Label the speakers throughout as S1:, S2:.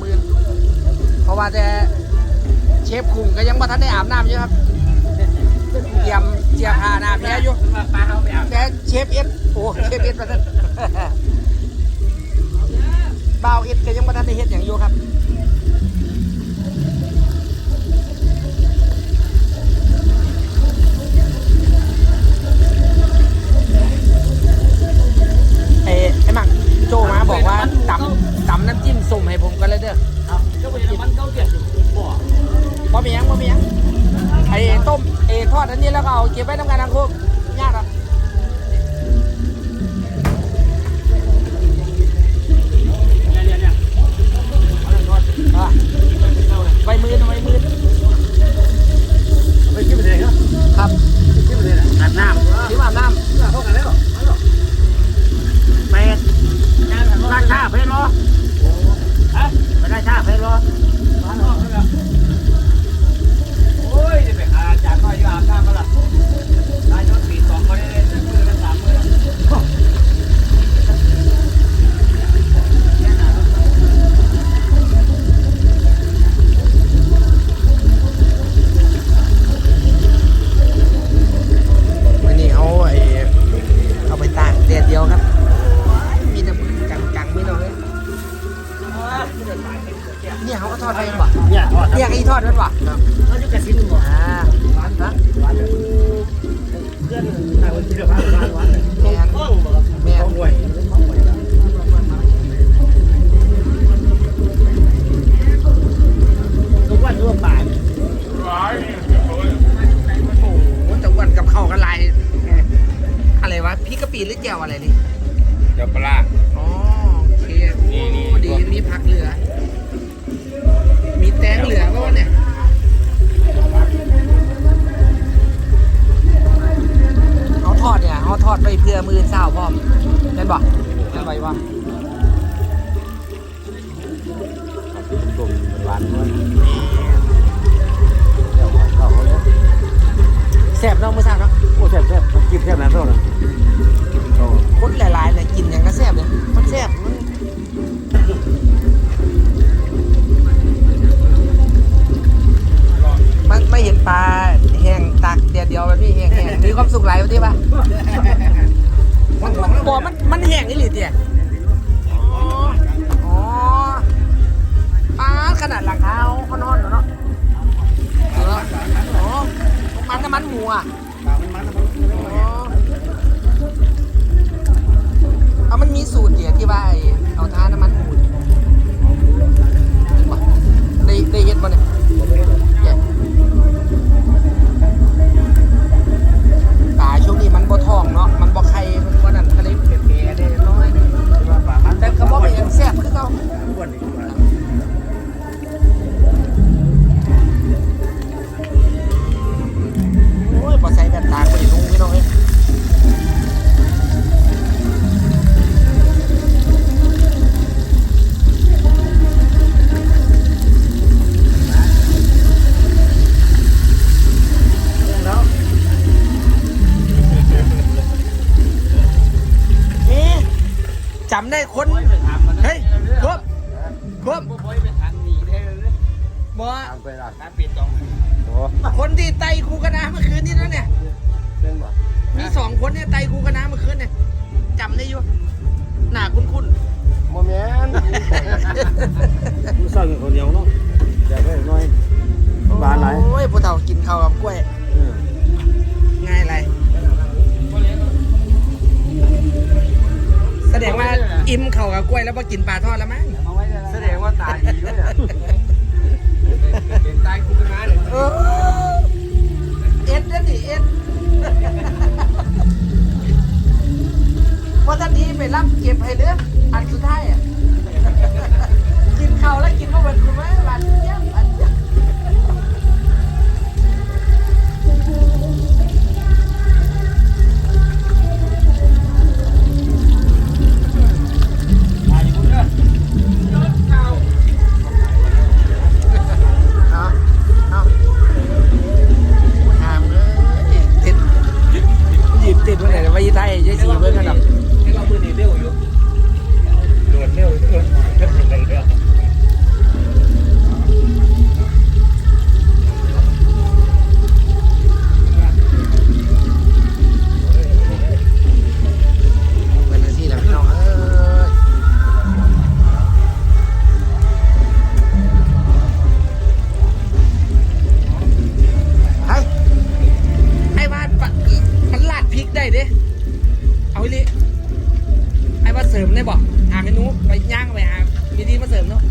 S1: มมือเอาต้มมือเพราะว่าแต่เชฟคุงก็ยังมาทันได้อาบน้ำอยู่ครับเตรียมเจียมหาน้าแพ้อยู่
S2: เขาไปอาบ
S1: แต่เชฟเอสโอ้เชฟเอสมาทันบ่าวเอสก็ยังมาทันได้เฮ็ดอย่างอยู่ครับ บ่มีหยังบ่มีหยังไอ้ต้มไอ้ทอดอันนี้แล้วก็เอาเก็บไว้ทำงานทางคุกยากครับ
S2: เนี่ยเนี่ยเนี่ยเอาเลยทอด
S1: อะไว้มือ
S2: เนี่ยไอ้
S1: ทอด
S2: นั่
S1: นบ่
S2: เขาจะกระซิบหมด
S1: อ่า
S2: หวานนะหวานเพื่อนนายคนที่เดือดร้อน
S1: แซ่บเนาะมือเศร้าเนาะ
S2: โอ้แซ่บแซ่บกินแซ่บนะเท่านั้นโอ้
S1: คนหลายๆเลยกินอย่างก็แซ่บเลยมันแซ่บมันมันไม่เห็นปลาแห้งตักเดียวเดียวแบบนี้แห้งๆมีความสุขหลายวันที่ปะบ่มันมันแห้งนี่หรือเตี่ยอ๋ออ๋อป้าดขนาดหลังเท้าเขานอนอยู่เนาะเอออ๋อมัน น้ นุ่งพี่น้องเอ้ยเอ๊ะจำได้คนเฮ้ยครบครบ
S2: บ่อยไปทางนี้ได้เลย
S1: บ่
S2: ทางไปละทางปิดตรงโอ้
S1: คนที่ไต่คูกระนาเมื่อคืนนี้นั่นเนี่ย
S2: อิ่
S1: มข้าวกับกล้วยแล้วพอกินปลาทอดแล้วมั้ง
S2: แสดงว่าตาดีด้วยอะเห็นตายคู่กันมาเลย
S1: เออเอ็ดเด้อดิเอ็ดว่าท่านนี้ไปรับเก็บให้เด้อ ติดเมื่อไหร่ว่ายี่ไท
S2: ยยี่สีเมื่อ
S1: ไหร่ดอ
S2: ก
S1: เร็วเร็วเร็วาลิไอ้ว่าเสริมได้บอกหาเมนูไปย่างไปหาเมนูมาเส
S2: ริมเนาะ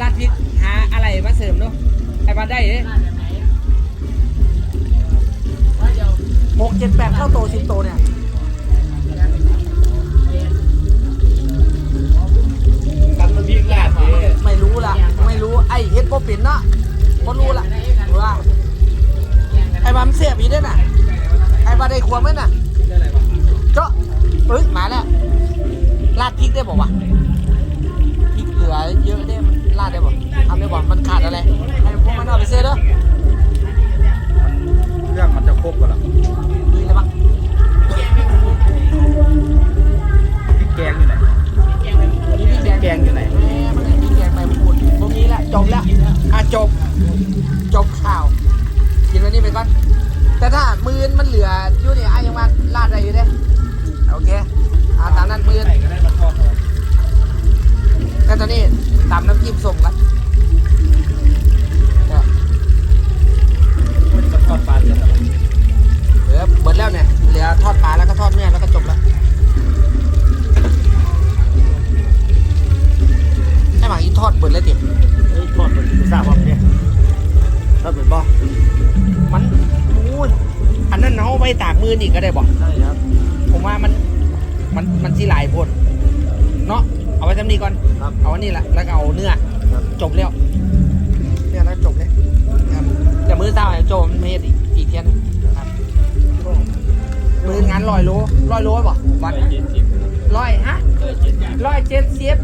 S1: ลาดพิกหาอะไรมาเสริมเนาะไอ้ว่า
S2: ได้เล
S1: ยหกเจ็ดแปดเท่าโตสิบโตเนี่ย เบิดเลยติ
S2: เฮ้ยทอดเปิดกูทราบว่าเนี่ยทอดเปิดบ่
S1: มันมูนอันนั้นเอาไปตากมือนี่ก็ได้บ่
S2: ได้ครับ
S1: ผมว่ามันมันมันสีหลายพดเนาะเอาไว้ทำนี่ก่อนเอาอันนี้แหละแล้วเอาเนื้อ
S2: ครับ
S1: จบแล้วเนี่ยแล้วจบเลยครับแต่มือเศร้าไอ้โจมเมดอีกอีกเทียนครับมืองานลอยโลลอยโลบ่วันร้อยฮะร้อยเจ็ดสิบ